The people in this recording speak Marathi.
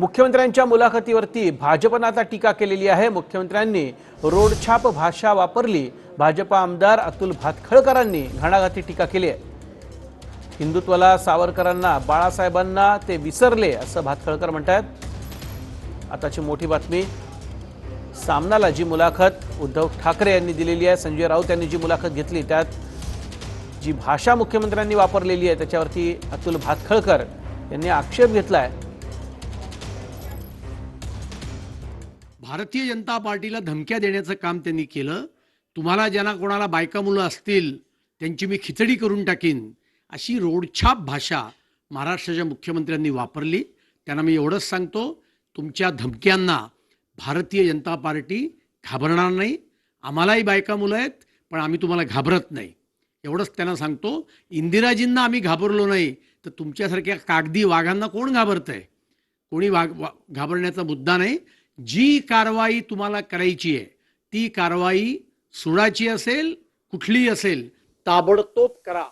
मुख्यमंत्र्यांच्या मुलाखतीवरती भाजपनं आता टीका केलेली आहे. मुख्यमंत्र्यांनी रोडछाप भाषा वापरली. भाजपा आमदार अतुल भातखळकरांनी घणाघाती टीका केली आहे. हिंदुत्वाला सावरकरांना बाळासाहेबांना ते विसरले असं भातखळकर म्हणतात आताची मोठी बातमी सामनाला जी मुलाखत उद्धव ठाकरे यांनी दिलेली आहे संजय राऊत यांनी जी मुलाखत घेतली त्यात जी भाषा मुख्यमंत्र्यांनी वापरलेली आहे त्याच्यावरती अतुल भातखळकर यांनी आक्षेप घेतला आहे भारतीय जनता पार्टीला धमक्या देण्याचं काम त्यांनी केलं. तुम्हाला ज्यांना कोणाला बायका मुलं असतील त्यांची मी खिचडी करून टाकीन अशी रोडछाप भाषा महाराष्ट्राच्या मुख्यमंत्र्यांनी वापरली. त्यांना मी एवढंच सांगतो तुमच्या धमक्यांना भारतीय जनता पार्टी घाबरणार नाही. आम्हालाही बायका मुलं आहेत पण आम्ही तुम्हाला घाबरत नाही. एवढंच त्यांना सांगतो इंदिराजींना आम्ही घाबरलो नाही तर तुमच्यासारख्या कागदी वाघांना कोण घाबरतंय? कोणी वाघ वा घाबरण्याचा मुद्दा नाही. जी कारवाई तुम्हाला करायची आहे ती कारवाई सुडाची असेल कुठली असेल ताबडतोब करा.